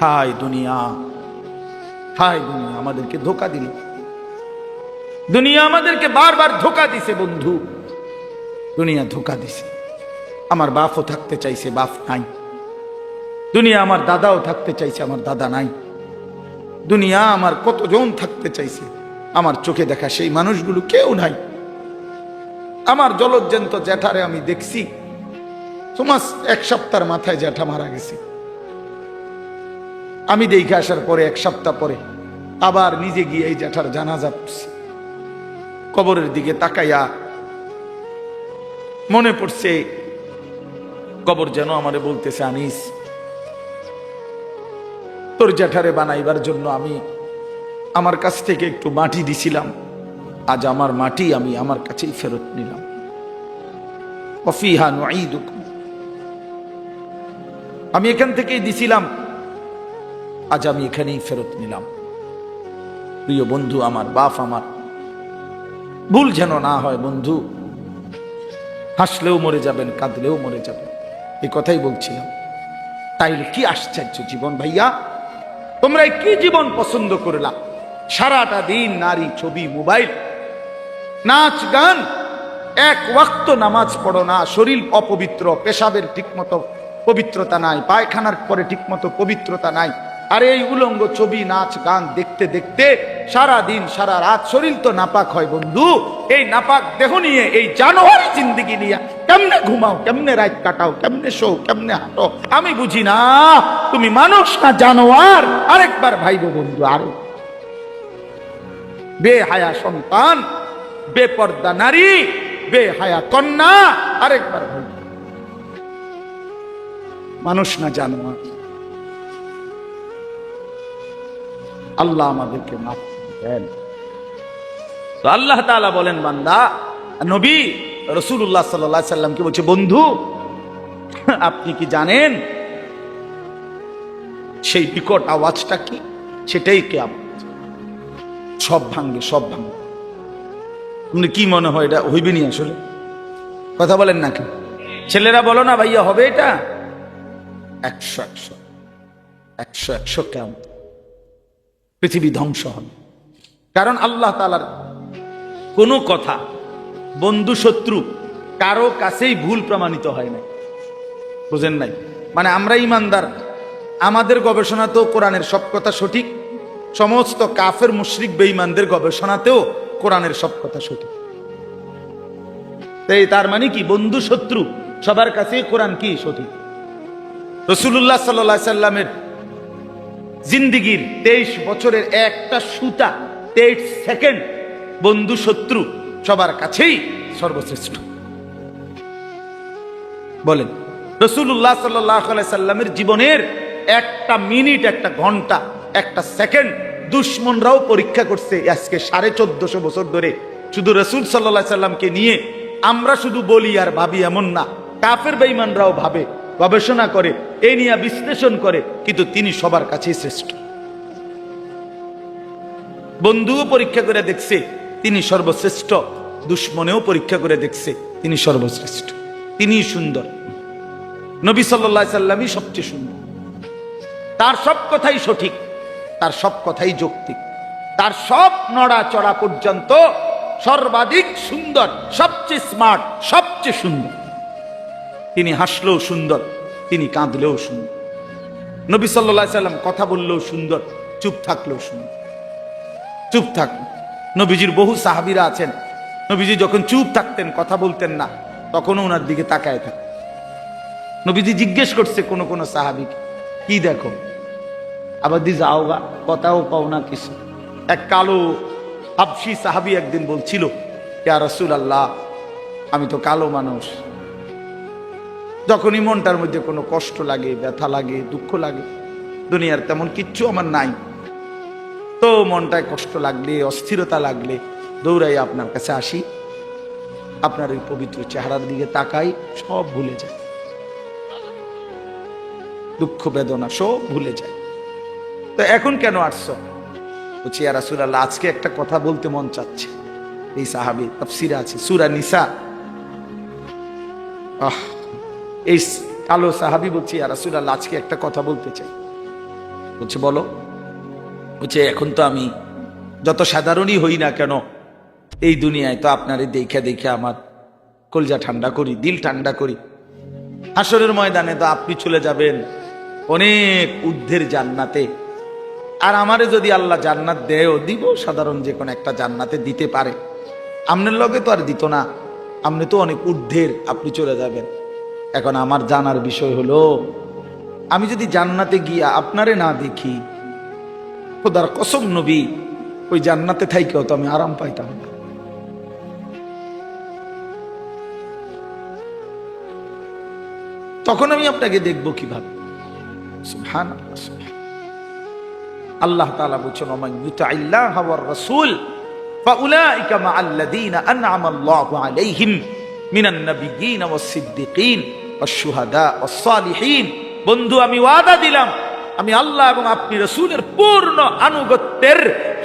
হায় দুনিয়া হায় দুনিয়া, আমাদেরকে ধোকা দিল। দুনিয়া আমাদেরকে বারবার ধোকা দিছে, বন্ধু। দুনিয়া ধোকা দিছে। আমার বাপও থাকতে চাইছে, বাপ নাই। দুনিয়া আমার দাদাও থাকতে চাইছে, আমার দাদা নাই। দুনিয়া আমার কতজন থাকতে চাইছে, আমার চোখে দেখা সেই মানুষগুলো কেউ নাই। আমার জলজ্জন্ত জ্যাঠারে আমি দেখছি। তোমার এক সপ্তাহের মাথায় জ্যাঠা মারা গেছে। আমি দেখে আসার পরে, এক সপ্তাহ পরে, আবার নিজে গিয়ে এই জ্যাঠার জানাজা পড়ছি। কবরের দিকে তাকাইয়া মনে পড়ছে, কবর যেন আমারে বলতেছে, আনিস, তোর জ্যাঠারে বানাইবার জন্য আমি আমার কাছ থেকে একটু মাটি দিছিলাম। আজ আমার মাটি আমি আমার কাছেই ফেরত নিলাম। আমি এখান থেকেই দিছিলাম। আজ আমি এখানেই ফেরত নিলাম। প্রিয় বন্ধু, আমার বাপ আমার। ভুল যেন না হয় বন্ধু, হাসলেও মরে যাবেন, কাঁদলেও মরে যাবেন। এই কথাই বলছিলাম। তাইলে কি আশ্চর্য জীবন ভাইয়া? তোমরা কি জীবন পছন্দ করলা? সারাটা দিন নারী ছবি, মোবাইল, নাচ, গান, এক ওয়াক্ত নামাজ পড়ো না, শরীর অপবিত্র, পেশাবের ঠিকমতো পবিত্রতা নাই, পায়খানার পরে ঠিকমতো পবিত্রতা নাই। আর এই উলঙ্গ ছবি, নাচ, গান দেখতে দেখতে সারা দিন সারা রাত শরীর তো নাপাক হয় বন্ধু। এই নাপাক দেহ নিয়ে, এই জানোয়ারি জিন্দিগি নিয়ে কেমনে ঘুমাও, কেমনে রাত কাটাও, কেমনে শো, কেমনে হাঁটো, আমি বুঝি না। তুমি মানুষ না জানোয়ার। আরেকবার ভাইবো বন্ধু, আরও। বেহায়া সন্তান, বেপর্দা নারী, বেহায়া কন্যা, আরেকবার মানুষ না জানোয়ার। আল্লাহ আমাদেরকে মাফ দেন। তো আল্লাহ তাআলা বলেন, বান্দা, নবী রসুল্লাহ সাল্লাহ সাল্লামকে বলছে, বন্ধু, আপনি কি জানেন সেই বিকট আওয়াজটা কি? সেটাই কেমন সব ভাঙবে সব ভাঙবে তুমি কি মনে হয় এটা হইবে নি আসলে? কথা বলেন নাকি ছেলেরা বলো না ভাইয়া, হবে এটা? একশো একশো। একশো একশো কেমন পৃথিবী ধ্বংস হবে। কারণ আল্লাহ তালার কোনো কথা বন্ধু শত্রু কারও কাছেই ভুল প্রমাণিত হয় না বুঝেন নাই? মানে আমরা ইমানদার, আমাদের গবেষণাতেও কোরআনের সব কথা সঠিক, সমস্ত কাফের, মুশরিক, বেঈমানদের গবেষণাতেও কোরআনের সব কথা সঠিক। তাই তার মানে কি? বন্ধু শত্রু সবার কাছেই কোরআন কি সঠিক? রসুল্লাহ সাল্লা সাল্লামের জিন্দিগির তেইশ বছরের একটা সুতা, তেইশ সেকেন্ড বন্ধু শত্রু সবার কাছেই সর্বশ্রেষ্ঠ। বলেন রসুল্লাহ সাল্লাহ সাল্লামের জীবনের একটা মিনিট, একটা ঘণ্টা, একটা সেকেন্ড দুশ্মনরাও পরীক্ষা করছে আজকে সাড়ে চোদ্দশো বছর ধরে। শুধু রসুল সাল্লাহ সাল্লামকে নিয়ে আমরা শুধু বলি আর ভাবি এমন না, কাফের বেইমানরাও ভাবে, গবেষণা করে এই নিয়ে বিশ্লেষণ করে, কিন্তু তিনি সবার কাছেই শ্রেষ্ঠ। বন্ধুও পরীক্ষা করে দেখছে, তিনি সর্বশ্রেষ্ঠ। দুশ্মনেও পরীক্ষা করে দেখছে, তিনি সর্বশ্রেষ্ঠ। তিনি সুন্দর। নবী সাল্লাহ সাল্লামই সবচেয়ে সুন্দর। তার সব কথাই সঠিক, তার সব কথাই যৌক্তিক। তার সব নড়াচড়া পর্যন্ত সর্বাধিক সুন্দর, সবচেয়ে স্মার্ট, সবচেয়ে সুন্দর। তিনি হাসলেও সুন্দর। তিনি কাঁদলেও সুন্দর নবী সাল্লা সাল্লাম কথা বললেও সুন্দর, চুপ থাকলেও সুন্দর চুপ থাক। নবীজির বহু সাহাবিরা আছেন। নবীজি যখন চুপ থাকতেন, কথা বলতেন না, তখনও ওনার দিকে তাকায় থাক। নবীজি জিজ্ঞেস করছে কোন কোন সাহাবিকে, কি দেখো? আবার দি যাও গা, কথাও পাও না কিছু। এক কালো হাবসি সাহাবি একদিন বলছিল, ইয়া রসুল আল্লাহ আমি তো কালো মানুষ। যখনই মনটার মধ্যে কোনো কষ্ট লাগে, ব্যথা লাগে, দুঃখ লাগে, দুনিয়ার তেমন কিচ্ছু আমার নাই। তো মনটায় কষ্ট লাগলে, অস্থিরতা লাগলে দৌড়াই আপনার কাছে আসি। আপনার ওই পবিত্র চেহারার দিকে তাকাই, সব ভুলে যায়। দুঃখ বেদনা সব ভুলে যায়। তো এখন কেন আসছো? বলছি রাসূলুল্লাহ, আজকে একটা কথা বলতে মন চাচ্ছে। এই সাহাবি, তাফসিরে আছে, সুরা নিসা। আহ এই কালো সাহাবি বলছি আর রাসূলুল্লাহ, আজকে একটা কথা বলতে চাই। বলছে, বলো। বলছে, এখন তো আমি যত সাধারণই হই না কেন, এই দুনিয়ায় তো আপনারে দেখে দেখে আমার কলজা ঠান্ডা করি, দিল ঠান্ডা করি। হাসরের ময়দানে তো আপনি চলে যাবেন অনেক ঊর্ধ্বের জান্নাতে। আর আমারে যদি আল্লাহ জান্নাত দেয়ও, দিব সাধারণ যে কোনো একটা জান্নাতে দিতে পারে। আপনার লগে তো আর দিত না। আপনি তো অনেক ঊর্ধ্বের আপনি চলে যাবেন। এখন আমার জানার বিষয় হলো, আমি যদি জান্নাতে গিয়া আপনারে না দেখি, খোদার কসম নবী, ওই জান্নাতে থাইকেও তো আমি আরাম পাইতাম না। তখন আমি আপনাকে দেখব কীভাবে? সুবহানাল্লাহ। আল্লাহ তাআলা বলছেন রাসূল আল্লাহু আলাইহিম মিনান নাবিয়্যিন সিদ্দিকিন। বন্ধু, আমি ওয়াদা দিলাম, আমি আল্লাহ এবং আপনি রসুলের পূর্ণ আনুগত্যের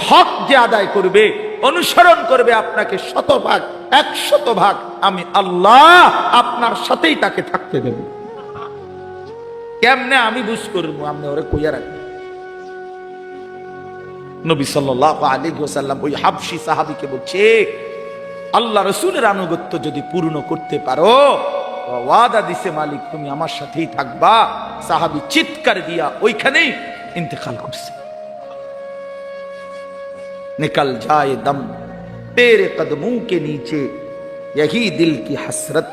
হক যে আদায় করবে, অনুসরণ করবে, আপনাকে শতভাগ একশত ভাগ আমি আল্লাহ আপনার সাথেই তাকে থাকতে দেব। কেমনে আমি বুঝ করব? আমি ওরে কইয়া রাখব নবী সাল্লাল্লাহু আলাইহি ওয়াসাল্লাম ওই হাবশি সাহাবীকে বলছে, আল্লাহ রসুলের আনুগত্য যদি পূর্ণ করতে পারো ওয়াদা দিছে মালিক তুমি আমার সাথেই থাকবা সাহাবী চিৎকার দিয়া ওইখানেই ইন্তেকাল করছে निकल जाए दम तेरे कदमों के नीचे यही दिल की हसरत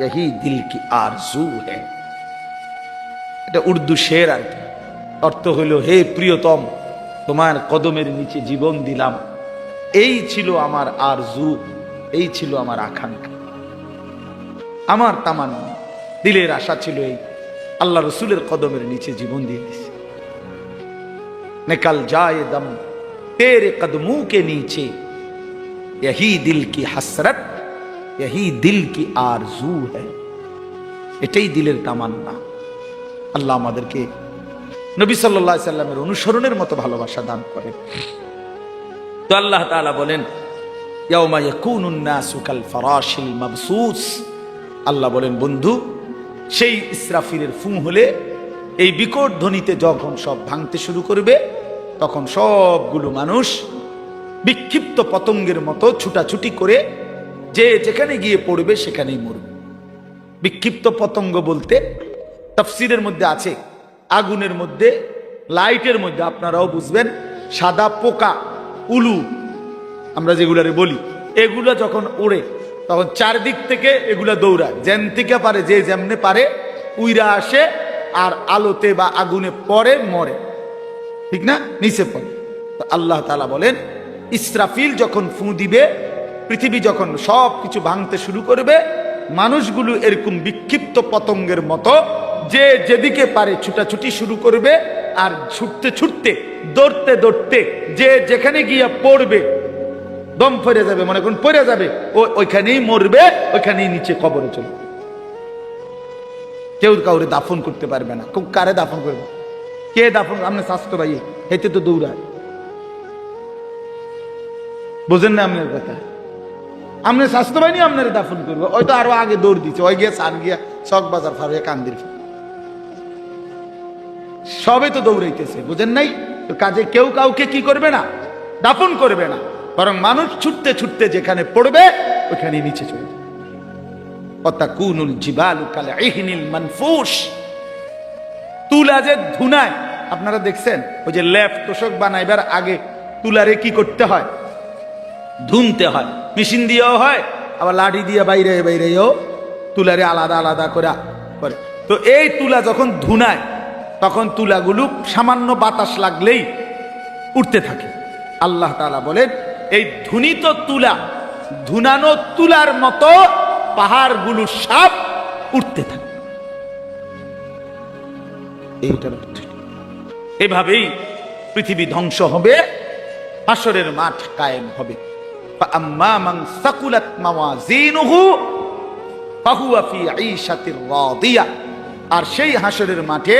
यही दिल की आरजू है এটা উর্দু শের আর কি অর্থ হইল হে প্রিয়তম তোমার কদমের নিচে জীবন দিলাম এই ছিল আমার আরজু এই ছিল আমার আকাঙ্ক্ষা আমার তামান্না দিলের আশা ছিল এই আল্লাহ রসুলের কদমের নিচে জীবন দিয়ে দিছে निकल जाए दम तेरे कदमों के नीचे यही दिल की हसरत यही दिल की आरजू है এটাই দিলের তামান্না আল্লাহ আমাদেরকে নবী সাল্লাহ সাল্লামের অনুসরণের মতো ভালোবাসা দান করে তো আল্লাহ তাআলা বলেন ইয়াউমা ইয়াকুনুন নাসু কাল ফারাশিল মাবসুস আল্লাহ বলেন, বন্ধু, সেই ইসরাফিরের ফুঁ হলে এই বিকট ধ্বনিতে যখন সব ভাঙতে শুরু করবে, তখন সবগুলো মানুষ বিক্ষিপ্ত পতঙ্গের মতো ছুটাছুটি করে যে যেখানে গিয়ে পড়বে সেখানেই মরবে। বিক্ষিপ্ত পতঙ্গ বলতে তফসিরের মধ্যে আছে, আগুনের মধ্যে, লাইটের মধ্যে, আপনারাও বুঝবেন, সাদা পোকা, উলু, আমরা যেগুলারে বলি, এগুলো যখন ওড়ে তখন চারদিক থেকে এগুলা দৌড়ায়। যেন থেকে পারে, যে যেমনে পারে, উইরা আসে আর আলোতে বা আগুনে পড়ে, মরে। ঠিক না? নিচে পড়ে। আল্লাহ তালা বলেন, ইসরাফিল যখন ফু দিবে, পৃথিবী যখন সব কিছু ভাঙতে শুরু করবে, মানুষগুলো এরকম বিক্ষিপ্ত পতঙ্গের মতো যে যেদিকে পারে ছুটাছুটি শুরু করবে আর ছুটতে ছুটতে, দৌড়তে দৌড়তে, যে যেখানে গিয়ে পড়বে দম ফরে যাবে, মনে করুন, পড়ে যাবে। ও ওইখানেই মরবে, ওইখানেই নিচে কবরে চলে কেউ কাউরে দাফন করতে পারবে না। খুব কারে দাফন করবে? কে দাফন আপনার স্বাস্থ্য ভাই হেতে তো দৌড়ায়। বুঝেন না আপনার কথা? আপনার স্বাস্থ্য বাহিনী আপনার দাফন করবে। ওই তো আরও আগে দৌড় দিচ্ছে ওই গিয়ে সার গিয়া চক বাজার ফারবে কান্দির সবে তো দৌড়াইতেছে, বুঝেন নাই? কাজে কেউ কাউকে কি করবে না? দাফন করবে না। বরং মানুষ ছুটতে ছুটতে যেখানে পড়বে ওখানে নিচে চলে যাবে। অতাকুনুল জিবালু কাল ইহনিল মানফুস তুলা যে ধুনায়, আপনারা দেখছেন, ওই যে লেফ তোষক বানাইবার আগে তুলারে কি করতে হয়? ধুনতে হয়। মেশিন দিয়েও হয়, আবার লাঠি দিয়ে বাইরে, বাইরেও তুলারে আলাদা আলাদা করে করে। তো এই তুলা যখন ধুনায়, তখন তুলাগুলো সামান্য বাতাস লাগলেই উঠতে থাকে। আল্লাহ তাআলা বলেন এই ধুনিত তুলা ধুনানো তুলার মতো পাহাড়গুলো সাপ উঠতে থাকে। এভাবেই পৃথিবী ধ্বংস হবে হাসরের মাঠ কায়েম হবে। আর সেই হাসরের মাঠে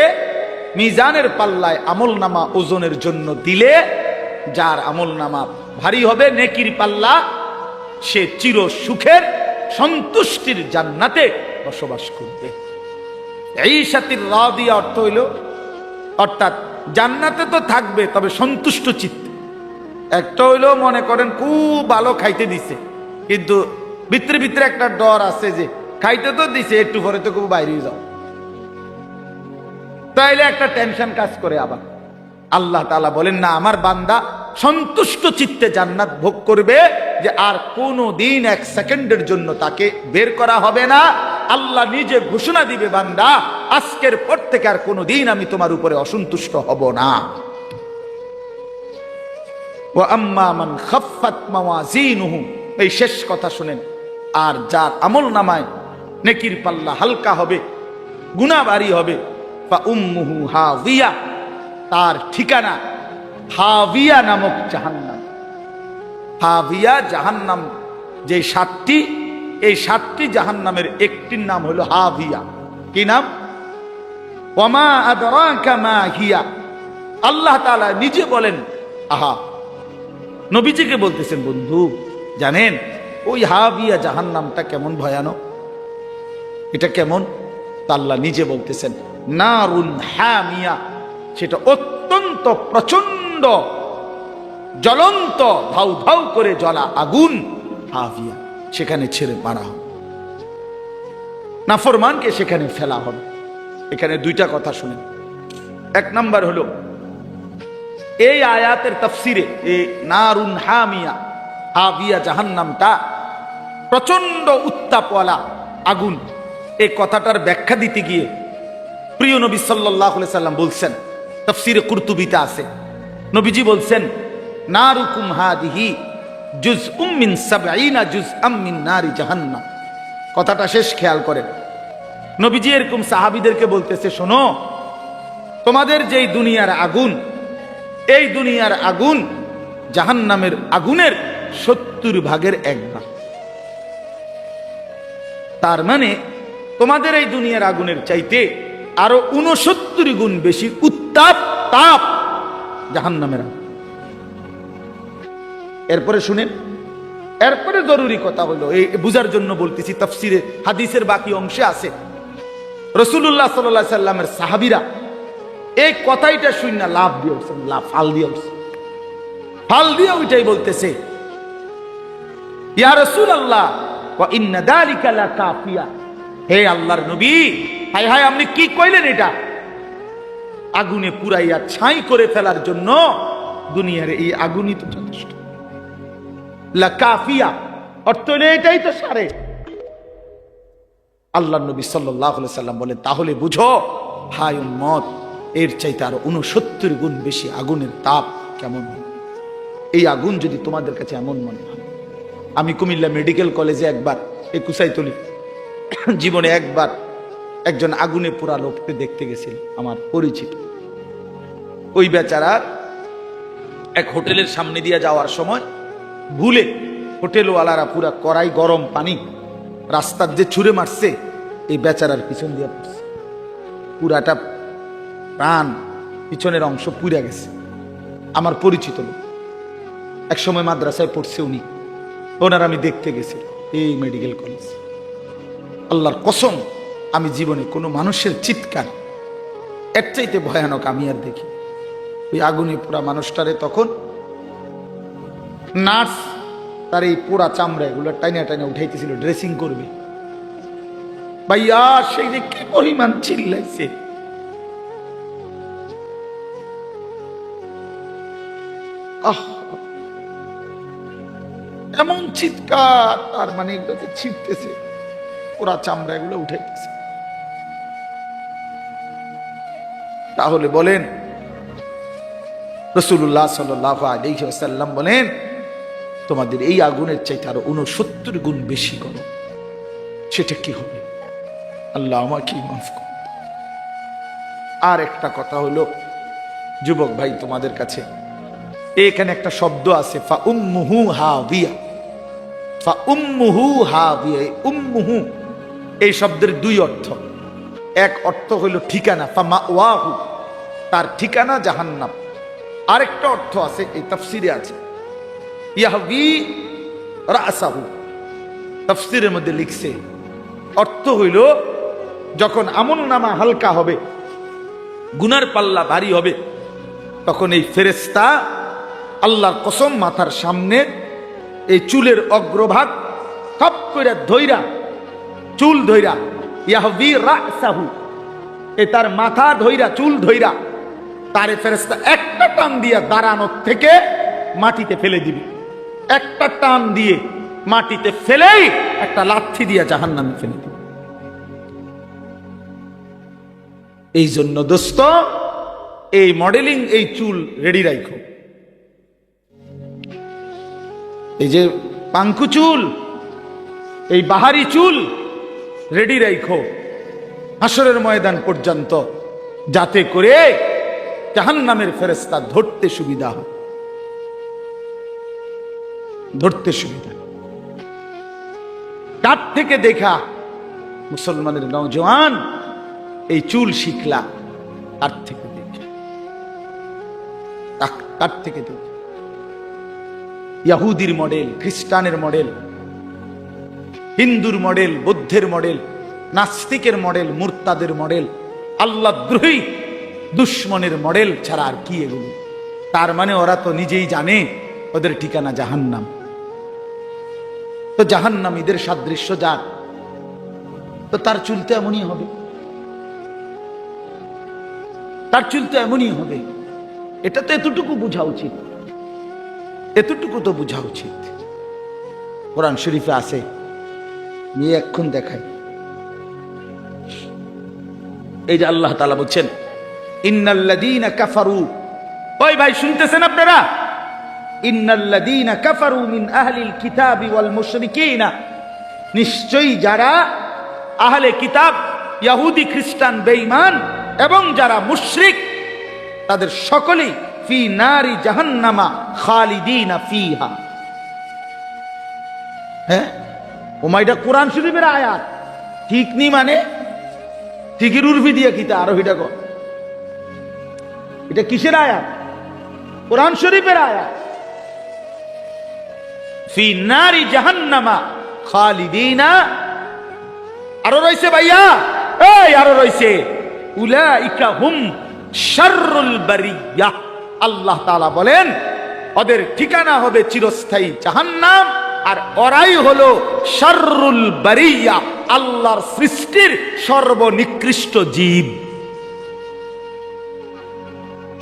মিজানের পাল্লায় আমল নামা ওজনের জন্য দিলে যার আমল নামা ভারী হবে, নেকির পাল্লা। সে চির সুখের, সন্তুষ্টির জান্নাতে বসবাস করবে। এই সাথীর রাদিয়া অর্থ হইল, অর্থাৎ জান্নাতে তো থাকবে, তবে সন্তুষ্ট চিত্তে। একটা হইলেও মনে করেন খুব ভালো খাইতে দিছে, কিন্তু ভিতরে ভিতরে একটা ডর আছে যে, খাইতে তো দিছে, একটু পরে তো খুব বাইরে যাও তাইলে একটা টেনশন কাজ করে আবার। আল্লাহ তালা বলেন, না, আমার বান্দা সন্তুষ্ট চিত্তে জান্নাত ভোগ করবে যে আর কোনো দিন এক সেকেন্ডের জন্য তাকে বের করা হবে না। আল্লাহ নিজে ঘোষণা দিবে, বান্দা, আজকের পর থেকে আর কোনো দিন আমি তোমার উপরে অসন্তুষ্ট হব না। ও আম্মা মান খাফফাত মাওয়াজিনুহু। এই শেষ কথা শুনেন, আর যার আমল নামায় নেকির পাল্লা হালকা হবে গুনাহ ভারী হবে, ফা উম্মুহু হাবিয়া তার ঠিকানা হাবিয়া নামক জাহান্নাম। হাবিয়া জাহান্নাম, যে সাতটি, এই সাতটি জাহান্নামের একটির নাম হলো হাবিয়া। কি নাম? ওমা আদরাকা হিয়া। আল্লাহ তাআলা নিজে বলেন, আহা, নবীজিকে বলতেছেন, বন্ধু, জানেন, ওই হাবিয়া জাহান্নামটা কেমন ভয়ানক? এটা কেমন? আল্লাহ নিজে বলতেছেন, নারুন হামিয়া। সেটা অত্যন্ত প্রচণ্ড জ্বলন্ত ধাউ ধাউ করে জ্বলা আগুন হাবিয়া সেখানে ছেড়ে মারা হবে নাফরমানকে সেখানে ফেলা হবে। এখানে দুইটা কথা শুনেন। এক নাম্বার হলো, এই আয়াতের তফসিরে এই নারুন হামিয়া হাবিয়া জাহান্নামটা প্রচণ্ড উত্তাপওয়ালা আগুন। এই কথাটার ব্যাখ্যা দিতে গিয়ে প্রিয় নবী সাল্লাহ সাল্লাম বলছেন তফসিরে কুর্তুবিতে আছে। নবীজি বলছেন, নারুকুম হাদিহি জুজ উম্মিন সাবঈনা জুজ আম্মিন নারি জাহান্নাম। কথাটা শেষ খেয়াল করেন। নবীজি এরকম সাহাবিদেরকে বলতেছে, শোনো, তোমাদের যেই দুনিয়ার আগুন, এই দুনিয়ার আগুন জাহান্নামের আগুনের সত্তর ভাগের এক ভাগ। তার মানে তোমাদের এই দুনিয়ার আগুনের চাইতে আরও উনসত্তর গুণ বেশি উত্তাপ তাপ। জাহান্নামের এরপরে শুনেন, এরপরে জরুরি কথা হলো, এই বুঝার জন্য বলতেছি, তফসিরে হাদিসের বাকি অংশে আছে। রসুল্লাহ সাল্লাহ সাল্লামের সাহাবিরা এই কথাইটা শুন না লাভ দিয়ে লাভ ফাল দিয়ে ফাল দিয়ে ওইটাই বলতেছে, ইয়া রসুল আল্লাহ ইন্না দালিকা কাফিয়া। হে আল্লাহর নবী, হায় হায়, আপনি কি কইলেন এটা? আগুনে পুরাইয়া ছাই করে ফেলার জন্য দুনিয়ার এই আগুনই তো যথেষ্ট। লা কাফিয়া, অর্থ এটাই তো সারে। আল্লাহ নবী সাল্লাহ সাল্লাম বলেন, তাহলে বুঝো, হায় উম্মত, এর চাইতে আরও উনসত্তর গুণ বেশি আগুনের তাপ কেমন এই আগুন যদি তোমাদের কাছে এমন মনে হয়। আমি কুমিল্লা মেডিকেল কলেজে একবার একুশাই তুলি জীবনে একবার একজন আগুনে পোড়া লোককে দেখতে গেছিল, আমার পরিচিত। ওই বেচারার এক হোটেলের সামনে দিয়ে যাওয়ার সময় ভুলে হোটেলওয়ালারা পুরা কড়াই গরম পানি রাস্তার যে ছুঁড়ে মারছে, এই বেচারার পিছন দিয়ে পড়ছে। পুরাটা প্রাণ পিছনের অংশ পুড়ে গেছে। আমার পরিচিত লোক। এক সময় মাদ্রাসায় পড়ছে উনি। ওনার আমি দেখতে গেছি, এই মেডিকেল কলেজ। আল্লাহর কসম আমি জীবনে কোনো মানুষের চিৎকার। এর চাইতে ভয়ানক আমি আর দেখি ওই আগুনে পোড়া মানুষটারে তখন নার্স তার এই পোড়া চামড়া এগুলো টাইনা টাইনা উঠাইতেছিল, ড্রেসিং করবে। ভাইয়া, সেই যে কি পরিমাণ চিল্লাইছে। আহ! এমন চিৎকার, তার মানে এগুলোতে ছিটতেছে। ওরা চামড়া এগুলো উঠাইতেছে। তাহলে বলেন রসুল্লাহ সাল্লাহ বলেন, তোমাদের এই আগুনের চাইতে আরও উনসত্তর গুণ বেশি করো। সেটা কি হবে? আল্লাহ আমাকে মাফ কর আর একটা কথা হলো, যুবক ভাই তোমাদের কাছে, এখানে একটা শব্দ আছে, ফা উম্মুহু হাবিয়া ফা উম্মুহু হাবিয়া উম্মুহু, এই শব্দের দুই অর্থ। এক অর্থ হইল ঠিকানা ফা ওয়াহু তার ঠিকানা জাহান্নাম। আরেকটা অর্থ আছে, এই তাফসিরে আছে, ইয়াহবি রাসাহু। তাফসিরের মধ্যে লিখছে, অর্থ হইল যখন আমল নামা হালকা হবে, গুনার পাল্লা ভারী হবে, তখন এই ফেরেস্তা আল্লাহর কসম মাথার সামনে এই চুলের অগ্রভাগ কপ করে ধইরা, চুল ধইরা ইয়াহবি এ তার মাথা ধইরা, চুল ধইরা, তারে ফেরেস্তা একটা টান দিয়া দাঁড়ানোর থেকে মাটিতে ফেলে দিবি। একটা টান দিয়ে মাটিতে ফেলেই একটা লাথি দিয়া জাহান নামে ফেলে দিবি। এই জন্য দোস্ত, এই মডেলিং, এই চুল রেডি রাখো এই যে পাঙ্কু চুল, এই বাহারি চুল রেডি রাখো হাসরের ময়দান পর্যন্ত। যাতে করে জাহান নামের ফেরেস্তা ধরতে সুবিধা হয়। ধরতে সুবিধা। কার থেকে দেখা মুসলমানের নওজওয়ান এই চুল শিখলা কার থেকে দেখে। কার থেকে দেখে। ইয়াহুদির মডেল, খ্রিস্টানের মডেল হিন্দুর মডেল, বৌদ্ধের মডেল, নাস্তিকের মডেল, মুরতাদের মডেল, আল্লাহ দ্রোহী, দুশ্মনের মডেল ছাড়া আর কি এগুলো? তার মানে ওরা তো নিজেই জানে ওদের ঠিকানা জাহান্নাম। তো জাহান্নাম এদের সাদৃশ্য যার, তো তার চুলতে এমনই হবে। তার চুলতে এমনই হবে। এটা তো এতটুকু বোঝা উচিত। এতটুকু তো বোঝা উচিত। কোরআন শরীফে আছে নিয়ে এক্ষণ দেখায় এই যে আল্লাহ তালা বলছেন ইন্নাল্লাযীনা কাফারু। ওই ভাই শুনতেছেন আপনারা? ইন্নাল্লাযীনা কাফারু মিন আহলিল কিতাবি ওয়াল মুশরিকিনা। নিশ্চয়ই যারা আহলে কিতাব ইহুদি খ্রিস্টান বেঈমান এবং যারা মুশরিক তাদের সকলেই ফি নারি জাহান্নামা খালিদিনা ফিহা। হ্যাঁ? ওমাইটা কোরআন শরীফের আয়াত। ঠিক নি মানে? ঠিকির উর্ফি দিয়ে কিতা আরও হিটা কর। এটা কিসের আয়াত? কোরআন শরীফের আয়াত। ফি নারি জাহান্নামা খালিদিনা। আরও রয়েছে ভাইয়া? এই, আরও রয়েছে। উলাইকা হুম শাররুল বারিয়া। আল্লাহ তাআলা বলেন, ওদের ঠিকানা হবে চিরস্থায়ী জাহান্নাম। আর ওরাই হলো শাররুল বারিয়া, আল্লাহর সৃষ্টির সর্বনিকৃষ্ট জীব।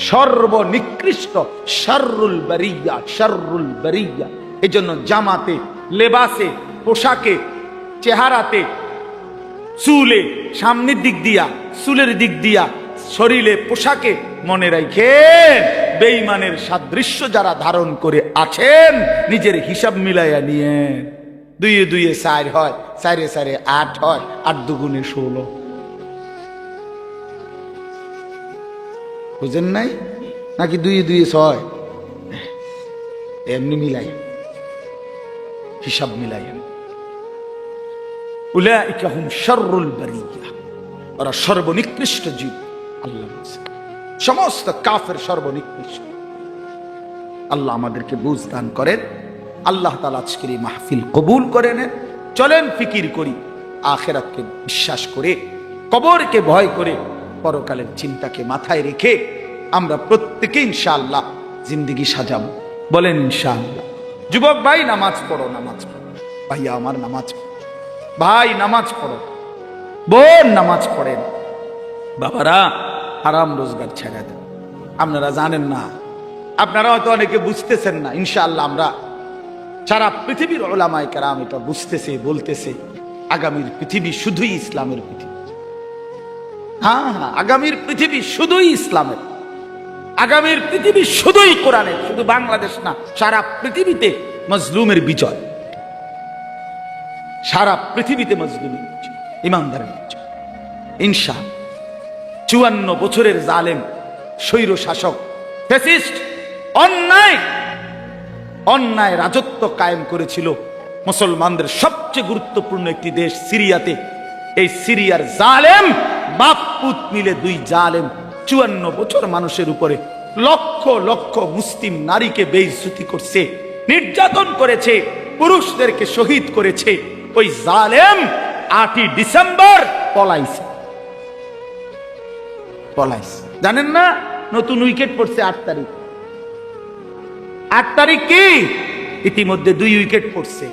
সর্বনিকৃষ্ট শাররুল বারিয়া শাররুল বারিয়া। এই জন্য জামাতে, লেবাসে, পোশাকে, চেহারাতে, চুলে, সামনের দিক দিয়া, চুলের দিক দিয়া শরীরে পোশাকে মনে রাখেন বেঈমানের সাদৃশ্য যারা ধারণ করে আছেন, নিজের হিসাব মিলাইয়া নিয়ে দুইয়ে দুইয়ে চার হয়, চারে চারে আট হয়, আট দুগুণে ষোলো। বুঝেন নাই? নাকি দুইয়ে দুইয়ে ছয়? এমনি মিলাই। হিসাব মিলাইয়েন। ওরা সর্বনিকৃষ্ট জীব। সমস্ত কাফের সর্বনিকৃষ্ট। আল্লাহ আমাদেরকে বুঝ দান করেন। আল্লাহ তালা আজকের এই মাহফিল কবুল করে নেন। চলেন ফিকির করি। আখেরাতকে বিশ্বাস করে, কবরকে ভয় করে, পরকালের চিন্তাকে মাথায় রেখে আমরা প্রত্যেকে ইনশাআল্লাহ জিন্দিগি সাজাবো। বলেন ইনশাআল্লাহ। যুবক ভাই, নামাজ পড়ো নামাজ পড়ো। ভাইয়া, আমার নামাজ ভাই, নামাজ পড়ো। বোন, নামাজ পড়েন। বাবারা হারাম রোজগার ছেড়ে দেন। আপনারা জানেন না। আপনারা হয়তো অনেকে বুঝতেছেন না, ইনশাআল্লাহ আমরা সারা পৃথিবীর ওলামায় কেরাম এটা বুঝতেছে, বলতেছে, আগামীর পৃথিবী শুধুই ইসলামের পৃথিবী। হ্যাঁ হ্যাঁ আগামীর পৃথিবী শুধুই ইসলামের। আগামীর পৃথিবী শুধুই কোরআনের, শুধু বাংলাদেশ না, সারা পৃথিবীতে মজলুমের বিজয়। সারা পৃথিবীতে মজলুমের বিজয়, ইমানদারের বিজয় ইনশা চুয়ান্ন বছরের জালেম, স্বৈর শাসক অন্যায় অন্যায় রাজত্ব কায়েম করেছিল মুসলমানদের সবচেয়ে গুরুত্বপূর্ণ একটি দেশ সিরিয়াতে। এই সিরিয়ার জালেম বাপ পুত মিলে দুই জালেম চুয়ান্ন বছর মানুষের উপরে লক্ষ লক্ষ মুসলিম নারীকে বেইজ্জতি করছে, নির্যাতন করেছে, পুরুষদেরকে শহীদ করেছে। ওই জালেম আটই ডিসেম্বর পলাইছে। পলাইস জানেন না? নতুন উইকেট পড়ছে আট তারিখ। আট তারিখ কি? ইতিমধ্যে দুই উইকেট পড়ছে।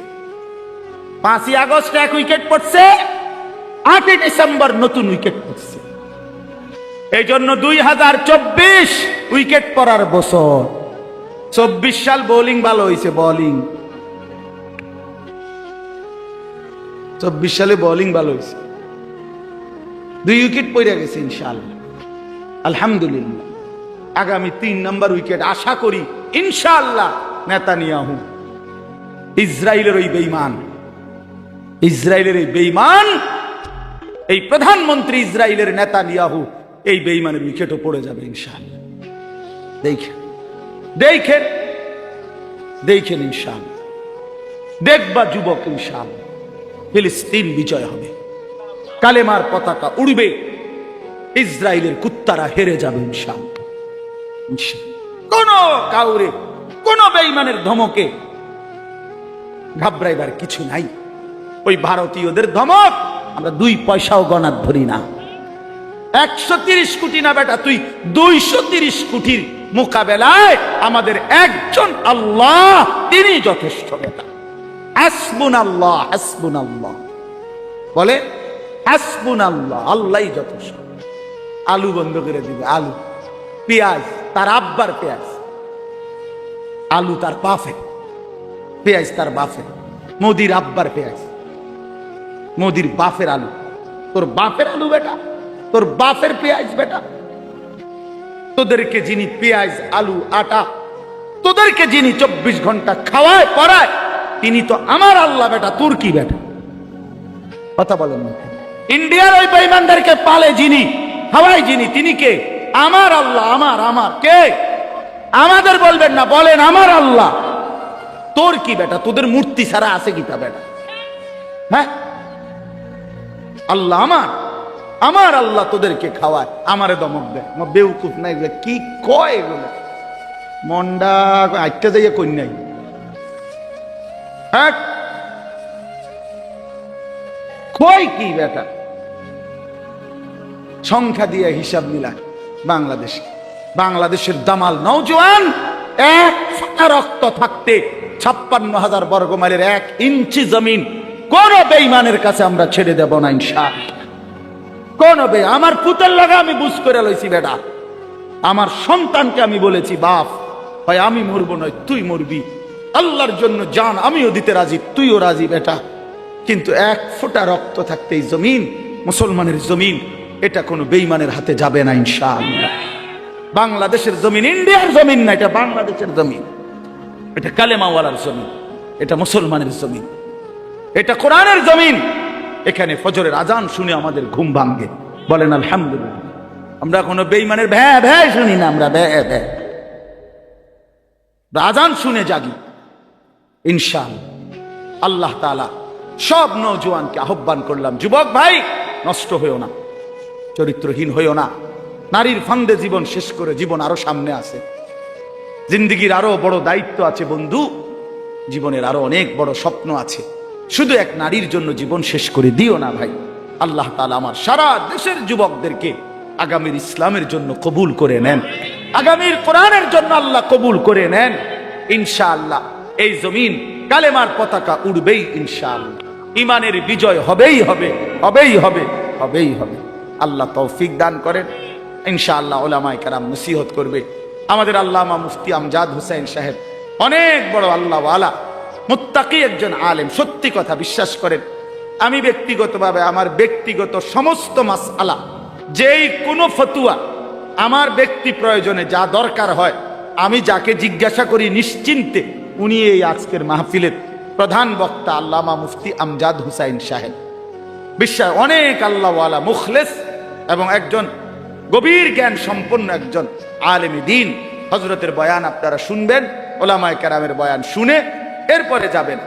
পাঁচই আগস্ট এক উইকেট পড়ছে। আটই ডিসেম্বর নতুন উইকেট পড়ছে। এই জন্য দুই হাজার চব্বিশ উইকেট পড়ার বছর। চব্বিশ সাল বোলিং ভালো হয়েছে, বোলিং। চব্বিশ সালে বোলিং ভালো হয়েছে। দুই উইকেট পড়ে গেছে ইনশাআল্লাহ। আলহামদুলিল্লাহ। আগামী তিন নম্বর উইকেট আশা করি ইনশাআল্লাহ নেতানিয়াহু। ইসরায়েলের ওই বেইমান ইসরায়েলের এই বেইমান এই প্রধানমন্ত্রী ইসরায়েলের নেতা নিয়াহু এই বেইমানের উইকেটও পড়ে যাবে ইনশাআল্লাহ। দেখেন দেখেন দেখেন ইনশাআল্লাহ। দেখবা যুবক ইনশাআল্লাহ, ফিলিস্তিন বিজয় হবে। কালেমার পতাকা উড়বে। ইসরায়েলের কুত্তারা হেরে যাবে। কোন কাউরে, কোন বেইমানের ধমকে ঘাবড়াইবার কিছু নাই। ওই ভারতীয়দের ধমক, আমরা দুই পয়সাও গণাত ধরি না। একশো তিরিশ কোটি না বেটা, তুই দুইশো তিরিশ কোটির মোকাবেলায় আমাদের একজন আল্লাহ, তিনি যথেষ্ট বেটা। হাসবুন আল্লাহ হাসবুন আল্লাহ বলে হাসবুন আল্লাহ আল্লাহ যথেষ্ট। আলু বন্ধ করে দিবে, আলু। পেঁয়াজ, তার আব্বার পেঁয়াজ। আলু তার বাফে পেঁয়াজ তার বাফে মোদির আব্বার পেঁয়াজ। মোদির বাফের আলু। তোর বাপের আলু বেটা, তোর বাপের পেঁয়াজ বেটা। তোদেরকে যিনি পেঁয়াজ, আলু, আটা, তোদেরকে যিনি চব্বিশ ঘণ্টা খাওয়ায়, পড়ায়, তিনি তো আমার আল্লাহ বেটা, তোর কি বেটা? কথা বলেন ইন্ডিয়ার ওই বেইমানদেরকে পালে যিনি হাওয়াই যিনি, তিনি কে? আমার আল্লাহ, আমার আমার। কে? আমাদের বলবেন না, বলেন আমার আল্লাহ। তোর কি বেটা? তোদের মূর্তি ছাড়া আছে কি তা বেটা? হ্যাঁ? আল্লাহ আমার। আমার আল্লাহ তোদেরকে খাওয়ায়। আমারে দমক দেয় বেউকুফ না এগুলো। কি কয় এগুলো? মন্ডা আটটা যাইয়া কন্যাই হ্যাঁ? কি বেটা? সংখ্যা দিয়ে হিসাব মিলায় বাংলাদেশ বাংলাদেশের দামাল নৌজওয়ান এক রক্ত থাকতে ছাপ্পান্ন হাজার বর্গ মাইলের এক ইঞ্চি জমিন কোন বেইমানের কাছে আমরা ছেড়ে দেব না ইনশাল কোন বে আমার পুতের লাগা আমি বুঝ করে লইছি বেটা। আমার সন্তানকে আমি বলেছি, বাপ, হয় আমি মরবো নয়, তুই মরবি। আল্লাহর জন্য জান, আমিও দিতে রাজি, তুইও রাজি বেটা। কিন্তু এক ফোঁটা রক্ত থাকতে এই জমিন, মুসলমানের জমিন এটা কোনো বেইমানের হাতে যাবে না, ইনশাআল্লাহ। বাংলাদেশের জমিন, ইন্ডিয়ার জমিন না, এটা বাংলাদেশের জমিন। এটা কালেমাওয়ালার জমিন, এটা মুসলমানের জমিন। এটা কোরআনের জমিন। এখানে ফজরের আজান শুনে আমাদের ঘুম ভাঙ্গে বলেন, আলহামদুলিল্লাহ। আমরা কোনো বেইমানের ভ্যা ভ্যা শুনি না, আমরা ভ্যা ভ্যা। আজান শুনে জাগি ইনশাল আল্লাহ তালা সব নৌজওয়ানকে আহ্বান করলাম, যুবক ভাই, নষ্ট হয়েও না। চরিত্রহীন হয়েও না। নারীর ফান্দে জীবন শেষ করে জীবন আরও সামনে আছে। জিন্দিগির আরও বড় দায়িত্ব আছে বন্ধু, জীবনের আরও অনেক বড় স্বপ্ন আছে। শুধু এক নারীর জন্য জীবন শেষ করে দিও না ভাই। আল্লাহ তালা আমার সারা দেশের যুবকদেরকে আগামীর ইসলামের জন্য কবুল করে নেন। আগামীর কোরআনের জন্য আল্লাহ কবুল করে নেন। ইনশাআল্লাহ এই জমিন কালেমার পতাকা উড়বেই ইনশাআল্লাহ। ইমানের বিজয় হবেই হবে হবেই হবে হবেই হবে। আল্লাহ তৌফিক দান করেন। ইনশাআল্লাহ ওলামাই কারাম নসিহত করবে। আমাদের আল্লামা মুফতি আমজাদ হুসাইন সাহেব অনেক বড় আল্লাহ আলা মুত্তাকি একজন আলেম, সত্যি কথা বিশ্বাস করেন। আমি ব্যক্তিগতভাবে আমার ব্যক্তিগত সমস্ত মাস আলা যেই কোনো ফতুয়া আমার ব্যক্তি প্রয়োজনে যা দরকার হয়, আমি যাকে জিজ্ঞাসা করি নিশ্চিন্তে, উনি এই আজকের মাহফিলের প্রধান বক্তা আল্লামা মুফতি আমজাদ হুসাইন সাহেব। বিশ্বাস অনেক আল্লাহওয়ালা, মুখলেস এবং একজন গভীর জ্ঞান সম্পন্ন একজন আলেমী দিন। হজরতের বয়ান আপনারা শুনবেন, ওলামায় কেরামের বয়ান শুনে এরপরে যাবেন।